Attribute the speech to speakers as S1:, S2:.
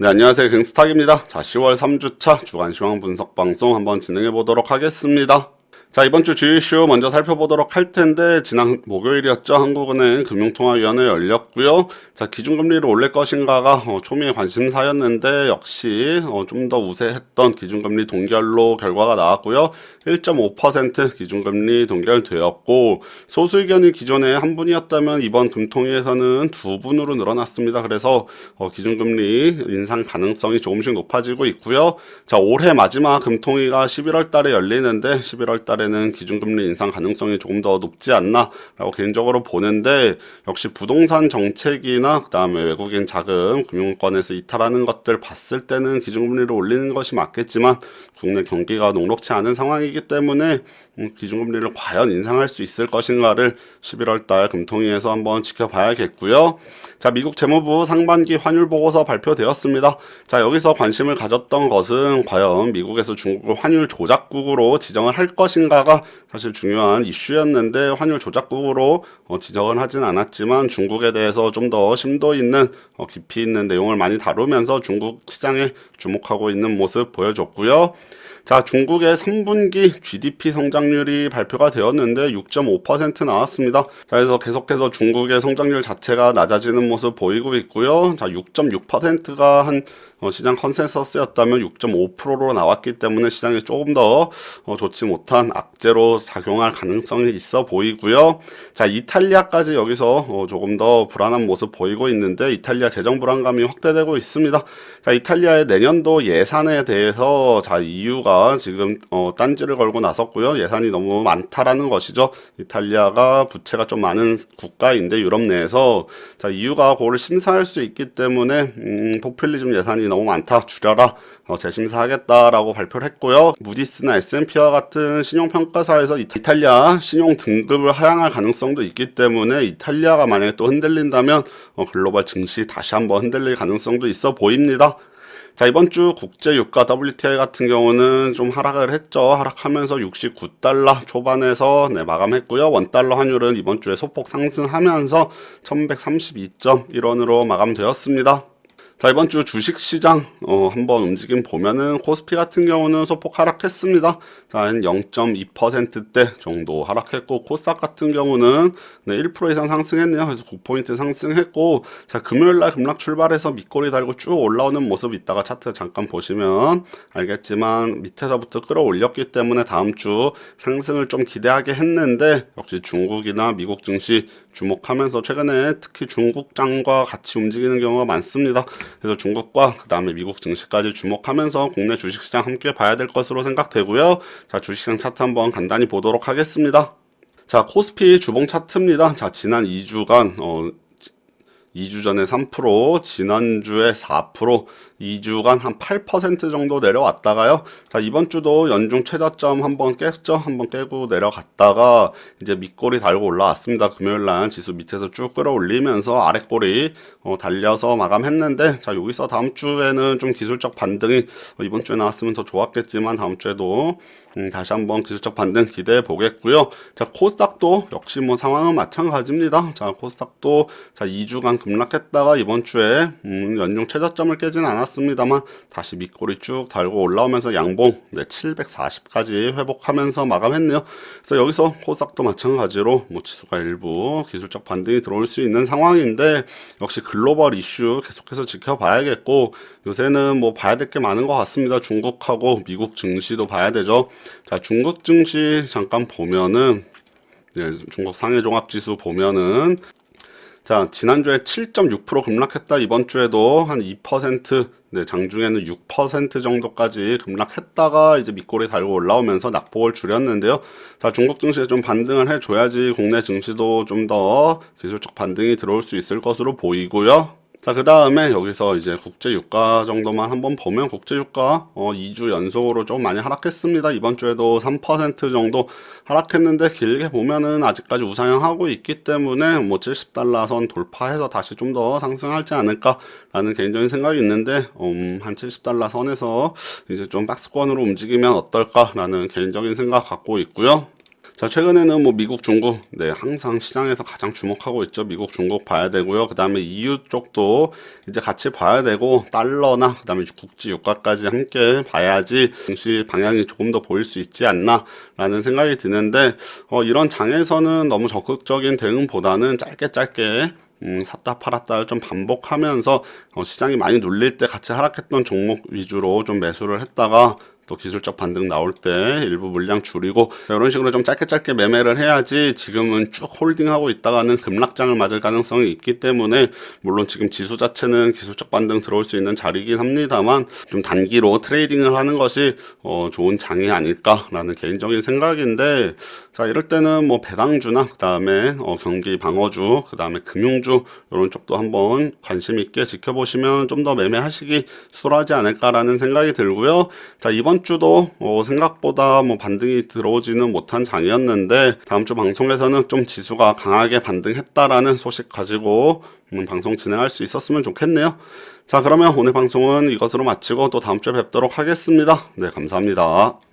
S1: 네, 안녕하세요. 경스탁입니다. 자, 10월 3주차 주간 시황 분석 방송 한번 진행해 보도록 하겠습니다. 자, 이번 주 주요 이슈 먼저 살펴보도록 할 텐데, 지난 목요일이었죠. 한국은행 금융통화위원회 열렸고요. 자, 기준금리를 올릴 것인가가 어, 초미의 관심사였는데, 역시 어, 좀 더 우세했던 기준금리 동결로 결과가 나왔고요. 1.5% 기준금리 동결되었고, 소수 의견이 기존에 한 분이었다면 이번 금통위에서는 두 분으로 늘어났습니다. 그래서 어, 기준금리 인상 가능성이 조금씩 높아지고 있고요. 자, 올해 마지막 금통위가 11월 달에 열리는데 11월 달에 는 기준금리 인상 가능성이 조금 더 높지 않나라고 개인적으로 보는데 역시 부동산 정책이나 그다음에 외국인 자금 금융권에서 이탈하는 것들 봤을 때는 기준금리를 올리는 것이 맞겠지만 국내 경기가 녹록치 않은 상황이기 때문에 음, 기준금리를 과연 인상할 수 있을 것인가를 11월 달 금통위에서 한번 지켜봐야겠고요. 자, 미국 재무부 상반기 환율 보고서 발표되었습니다. 자, 여기서 관심을 가졌던 것은 과연 미국에서 중국을 환율 조작국으로 지정을 할 것인가가 사실 중요한 이슈였는데 환율 조작국으로 어, 지정을 하진 않았지만 중국에 대해서 좀 더 심도 있는 어, 깊이 있는 내용을 많이 다루면서 중국 시장에 주목하고 있는 모습 보여줬고요. 자, 중국의 3분기 GDP 성장률이 발표가 되었는데 6.5% 나왔습니다. 자, 그래서 계속해서 중국의 성장률 자체가 낮아지는 모습 보이고 있고요. 자, 6.6%가 한 어, 시장 컨센서스였다면 6.5%로 나왔기 때문에 시장이 조금 더 어, 좋지 못한 악재로 작용할 가능성이 있어 보이고요. 자, 이탈리아까지 여기서 어, 조금 더 불안한 모습 보이고 있는데 이탈리아 재정 불안감이 확대되고 있습니다. 자, 이탈리아의 내년도 예산에 대해서 자, EU가 지금 어, 딴지를 걸고 나섰고요. 예산이 너무 많다라는 것이죠. 이탈리아가 부채가 좀 많은 국가인데 유럽 내에서 자, EU가 그거를 심사할 수 있기 때문에 음, 포퓰리즘 예산이 너무 많다 줄여라 어, 재심사하겠다라고 발표를 했고요. 무디스나 S&P와 같은 신용평가사에서 이탈리아 신용 등급을 하향할 가능성도 있기 때문에 이탈리아가 만약에 또 흔들린다면 어, 글로벌 증시 다시 한번 흔들릴 가능성도 있어 보입니다. 자, 이번 주 국제 유가 WTI 같은 경우는 좀 하락을 했죠. 하락하면서 69달러 초반에서 네, 마감했고요. 원달러 환율은 이번 주에 소폭 상승하면서 1132.1원으로 마감되었습니다. 자, 이번 주 주식 시장, 어, 한번 움직임 보면은 코스피 같은 경우는 소폭 하락했습니다. 자, 한 0.2%대 정도 하락했고, 코스닥 같은 경우는 네, 1% 이상 상승했네요. 그래서 9포인트 상승했고, 자, 금요일 날 급락 출발해서 밑꼬리 달고 쭉 올라오는 모습 있다가 차트 잠깐 보시면 알겠지만 밑에서부터 끌어올렸기 때문에 다음 주 상승을 좀 기대하게 했는데, 역시 중국이나 미국 증시 주목하면서 최근에 특히 중국장과 같이 움직이는 경우가 많습니다. 그래서 중국과 그 다음에 미국 증시까지 주목하면서 국내 주식시장 함께 봐야 될 것으로 생각되고요. 자, 주식시장 차트 한번 간단히 보도록 하겠습니다. 자, 코스피 주봉 차트입니다. 자, 지난 2주간, 어, 2주 전에 3%, 지난주에 4%, 2주간 한 8% 정도 내려왔다가요. 자, 이번 주도 연중 최저점 한번 깼죠? 한번 깨고 내려갔다가 이제 밑꼬리 달고 올라왔습니다. 금요일 날 지수 밑에서 쭉 끌어올리면서 아랫꼬리 어, 달려서 마감했는데 자, 여기서 다음 주에는 좀 기술적 반등이 어, 이번 주에 나왔으면 더 좋았겠지만 다음 주에도 음, 다시 한번 기술적 반등 기대해 보겠고요. 자, 코스닥도 역시 뭐 상황은 마찬가지입니다. 자, 코스닥도 자, 2주간 급락했다가 이번 주에 음, 연중 최저점을 깨진 않았 습니다만 다시 밑꼬리 쭉 달고 올라오면서 양봉 네, 740까지 회복하면서 마감했네요. 그래서 여기서 코스닥도 마찬가지로 뭐 지수가 일부 기술적 반등이 들어올 수 있는 상황인데 역시 글로벌 이슈 계속해서 지켜봐야겠고 요새는 뭐 봐야 될 게 많은 것 같습니다. 중국하고 미국 증시도 봐야 되죠. 자, 중국 증시 잠깐 보면은 네, 중국 상해 종합 지수 보면은 자, 지난주에 7.6% 급락했다. 이번 주에도 한 2%, 네, 장중에는 6% 정도까지 급락했다가 이제 밑꼬리 달고 올라오면서 낙폭을 줄였는데요. 자, 중국 증시에 좀 반등을 해줘야지 국내 증시도 좀 더 기술적 반등이 들어올 수 있을 것으로 보이고요. 자, 그 다음에 여기서 이제 국제 유가 정도만 한번 보면 국제 유가 어, 2주 연속으로 좀 많이 하락했습니다. 이번 주에도 3% 정도 하락했는데 길게 보면은 아직까지 우상향하고 있기 때문에 뭐 70달러 선 돌파해서 다시 좀 더 상승하지 않을까라는 개인적인 생각이 있는데 음, 한 70달러 선에서 이제 좀 박스권으로 움직이면 어떨까라는 개인적인 생각 갖고 있고요. 자, 최근에는 뭐 미국, 중국, 네, 항상 시장에서 가장 주목하고 있죠. 미국, 중국 봐야 되고요. 그 다음에 EU 쪽도 이제 같이 봐야 되고, 달러나, 그 다음에 국지 유가까지 함께 봐야지 증시 방향이 조금 더 보일 수 있지 않나, 라는 생각이 드는데, 어, 이런 장에서는 너무 적극적인 대응보다는 짧게 짧게 음, 샀다 팔았다를 좀 반복하면서 어, 시장이 많이 눌릴 때 같이 하락했던 종목 위주로 좀 매수를 했다가 또 기술적 반등 나올 때 일부 물량 줄이고 이런 식으로 좀 짧게 짧게 매매를 해야지 지금은 쭉 홀딩하고 있다가는 급락장을 맞을 가능성이 있기 때문에 물론 지금 지수 자체는 기술적 반등 들어올 수 있는 자리이긴 합니다만 좀 단기로 트레이딩을 하는 것이 어, 좋은 장이 아닐까라는 개인적인 생각인데 자 이럴 때는 뭐 배당주나 그 다음에 어, 경기 방어주 그 다음에 금융주 이런 쪽도 한번 관심 있게 지켜보시면 좀 더 매매하시기 수월하지 않을까라는 생각이 들고요. 자 이번 주도 어, 생각보다 뭐 반등이 들어오지는 못한 장이었는데 다음 주 방송에서는 좀 지수가 강하게 반등했다라는 소식 가지고 음, 방송 진행할 수 있었으면 좋겠네요. 자 그러면 오늘 방송은 이것으로 마치고 또 다음 주에 뵙도록 하겠습니다. 네 감사합니다.